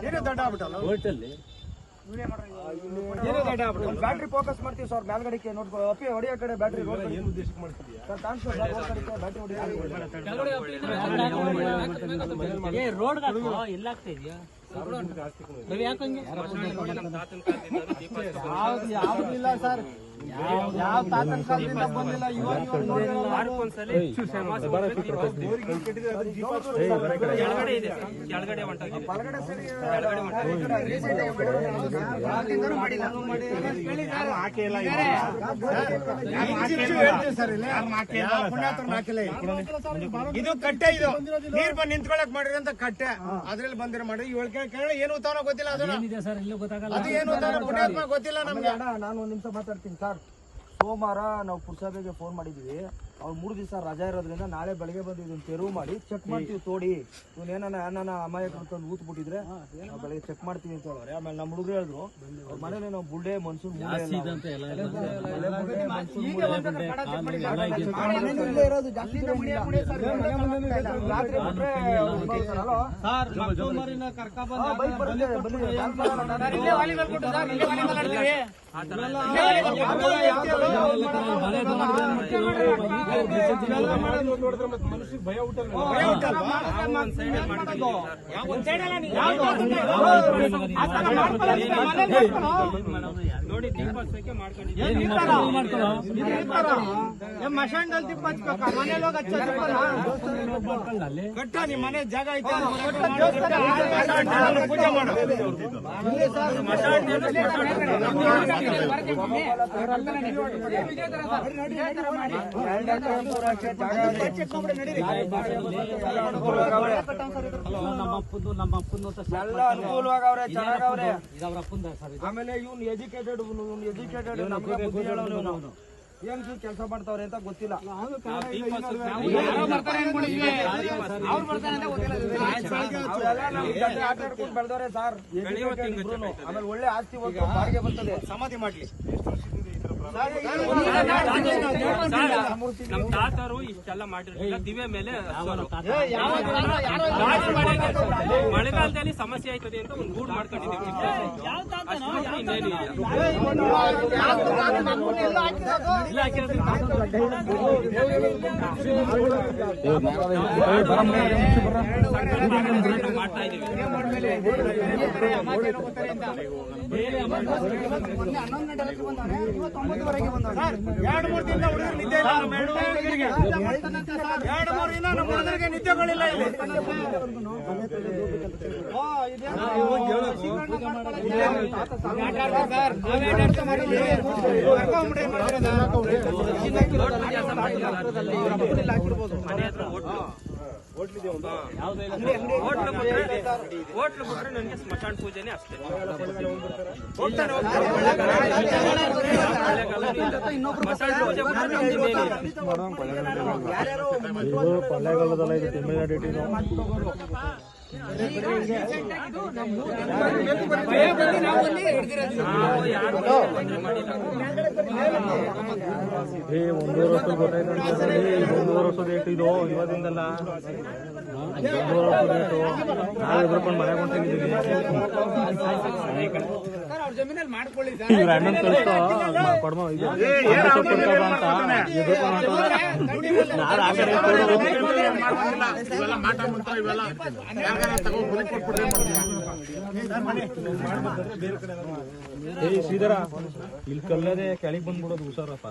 ನೀನೇ ದೊಡ್ಡ ಆಗ್ಬಿಟ್ಟಲ್ಲ? ಹೋಟೆಲ್ಲಿ ಬ್ಯಾಟ್ರಿ ಫೋಕಸ್ ಮಾಡ್ತೀವಿ ಸರ್ ಮೇಲ್ಗಡೆಗೆ ನೋಡ್ಕೊ ಅಪ್ಪಿ ಹೊಡಿಯೋ ಕಡೆ ಬ್ಯಾಟ್ರಿ ರೋಡ್ ಕಡೆ. ಏನು ಉದ್ದೇಶಕ್ಕೆ ಮಾಡ್ತಿದ್ಯಾ ಸರ್ ಬ್ಯಾಟ್ರಿ ಹೊಡಿಯೋ ರೋಡ್ ಎಲ್ಲ ಆಗ್ತಾ ಇದೆಯಾ? ಯಾಕಂಗೆ ಯಾವ್ದಿಲ್ಲ ಯಾವ್ದು ಇಲ್ಲ ಸರ್. ಯಾವ ತಾತನ ಕಾಲದಿಂದ ಬಂದಿಲ್ಲ ಇದೆ ಕೆಳಗಡೆ ಹೊಂಟೋಗಿದೆ ಹೊರಗಡೆ ಸರಿ ಇದು ಕಟ್ಟೆ ಇದು. ನೀರ್ ಬಂದು ನಿಂತ್ಕೊಳಕ್ ಮಾಡಿರೋಂತ ಕಟ್ಟೆ. ಅದ್ರಲ್ಲಿ ಬಂದಿರ ಮಾಡಿ. ಇವಳು ಕೇಳಿ ಏನು ಉತ್ತಾನ ಗೊತ್ತಿಲ್ಲ ಅದನ್ನ. ಏನಿದೆ ಸರ್ ಇಲ್ಲೂ ಗೊತ್ತಾಗಲ್ಲ. ಅದು ಏನು ಉತ್ತಾನ ಪುಣ್ಯಾತ್ಮ ಗೊತ್ತಿಲ್ಲ ನಮ್ಗೆ. ನಾನು ಒಂದ್ ನಿಮಿಷ ಮಾತಾಡ್ತೀನಿ. ಸೋಮವಾರ ನಾವು ಪುರಸಭೆಗೆ ಫೋನ್ ಮಾಡಿದ್ವಿ. ಅವ್ರು ಮೂರು ದಿವಸ ರಜಾ ಇರೋದ್ರಿಂದ ನಾಳೆ ಬೆಳಗ್ಗೆ ಬಂದು ಇದನ್ನ ತೆರವು ಮಾಡಿ ಚೆಕ್ ಮಾಡ್ತೀವಿ ತೋಡಿ. ಇವ್ನ ಏನಾನ ಏನಾನ ಅಮಾಯಕ ತಂದು ಊತ್ ಬಿಟ್ಟಿದ್ರೆ ನಾವು ಬೆಳಗ್ಗೆ ಚೆಕ್ ಮಾಡ್ತೀವಿ ಅಂತ ಹೇಳೋರೆ ಆಮೇಲೆ ನಮ್ಮ ಹುಡುಗರು ಹೇಳಿದ್ರು ಅವ್ರ ಮನೇಲಿ ನಾವು ಬುಡ್ಡೆ ಮನ್ಸೂನ್ ಮೂಲೆ ಎಲ್ಲ ಇದಂತ ಎಲ್ಲ ಎಲ್ಲ ಮನೆ ಬುಡ್ಡೆ, ಮನ್ಸೂನ್ ಮೂಲೆ ಎಲ್ಲ ಇದೆ. ಮನೆಯಲ್ಲೇ ಇರೋದು ಜಾಸ್ತಿ ದೂರ ಇಲ್ಲ. ರಾತ್ರಿ ಬಿಟ್ರೆ ಒಂಬತ್ತು ಸರ್, ಅಲೋ? ಹಾ, ಬೈಕ್ ಬರುತ್ತೆ, ಬನ್ನಿ. ನೋಡಿದ್ರೆ ಮತ್ತೆ ಮನುಷ್ಯಗೆ ಭಯ ಹುಟ್ಟಲ್ಲ ಒಂದ್ ಸೈಡ್ ಮಾಡ್ಕೊಂಡಿದ್ದೀವಿ ನೋಡಿ ದೀಪ ಹಚ್ಚೋಕೆ ಮಾಡ್ಕೊಂಡಿದ್ದೀವಿ ಮಶಾಣದಲ್ಲಿ ದೀಪ ಹಚ್ಬೇಕಾ ಮನೇಲಿ ಹೋಗಿ ಹಚ್ಚೋ ದೀಪನ? ಕಟ್ಟ ನಿಮ್ ಮನೆ ಜಾಗ ಐತೆ ಪೂಜೆ ಮಾಡು ಚೆನ್ನಾಗವ್ರೆ ಅಪ್ಪಂದ ಸರ್ ಆಮೇಲೆ ಇವ್ನು ಎಜುಕೇಟೆಡ್ ಇವ್ನು ಎಜುಕೇಟೆಡ್ ನಮ್ಗೆ ಬುದ್ಧಿ ಹೇಳೋನು. ಏನ್ ಕೆಲಸ ಮಾಡ್ತಾವ್ರೆ ಅಂತ ಗೊತ್ತಿಲ್ಲ. ಆಟ ಆಡ್ಕೊಂಡು ಬೆಳೆದವ್ರೆ ಸರ್. ಆಮೇಲೆ ಒಳ್ಳೆ ಆಸ್ತಿ ಹೋಗಿ ಬಾಡಿಗೆ ಬರ್ತದೆ. ಸಮಾಧಿ ಮಾಡ್ಲಿ. ನಮ್ ತಾತರು ಇಷ್ಟೆಲ್ಲ ಮಾಡಿರ್ಲಿಲ್ಲ. ದಿವೆ ಮೇಲೆ. ಮಳೆಗಾಲದಲ್ಲಿ ಸಮಸ್ಯೆ ಆಯ್ತದೆ ಅಂತ ಒಂದು ಗೂಡ್ ಮಾಡ್ಕೊಂಡಿದ್ದೀವಿ. ಅಷ್ಟು ಮಾಡ್ತಾ ಇದೀವಿ ಎರಡು ಮೂರು ದಿನ ಹುಡುಗರು ನಿದ್ದೆ ಇಲ್ಲ ಎರಡು ಮೂರು ದಿನ ನಮ್ಮ ಹುಡುಗರಿಗೆ ನಿದ್ದೆಗಳಿಲ್ಲ ಇಲ್ಲಿ ಓ, ಹೋಟ್ಲು ಬಿಟ್ರೆ ನನಗೆ ಸ್ಮಶಾನ ಪೂಜೆನೆ ಅಷ್ಟೇ ಹೋಗ್ತಾನೆ, ಹೋಗ್ತಾನೆ. ಮಳೆಗಾಲದಲ್ಲಿ ಏ ಒಂದೂವರೆ ವರ್ಷದ ಗೊತ್ತಾಯ್ತು ಒಂದೂವರೆ ವರ್ಷ ರೇಟ್ ಇದು ಇವತ್ತಿಂದಲ್ಲ ಒಂದೂವರೆ ವರ್ಷ ರೇಟು ನಾವು ಎದ್ರಕೊಂಡು ಮನೆ ಕೊಂಡಿದ್ದೀವಿ ಇವ್ರ ಕೊಡ್ಮ ಅಂತ ಎದ್ರಕೊಂಡು ಏ ಇಲ್ಲಿ ಕಲ್ಲದೆ ಕೆಳಗೆ ಬಂದ್ಬಿಡೋದು ಹುಷಾರಪ್ಪ.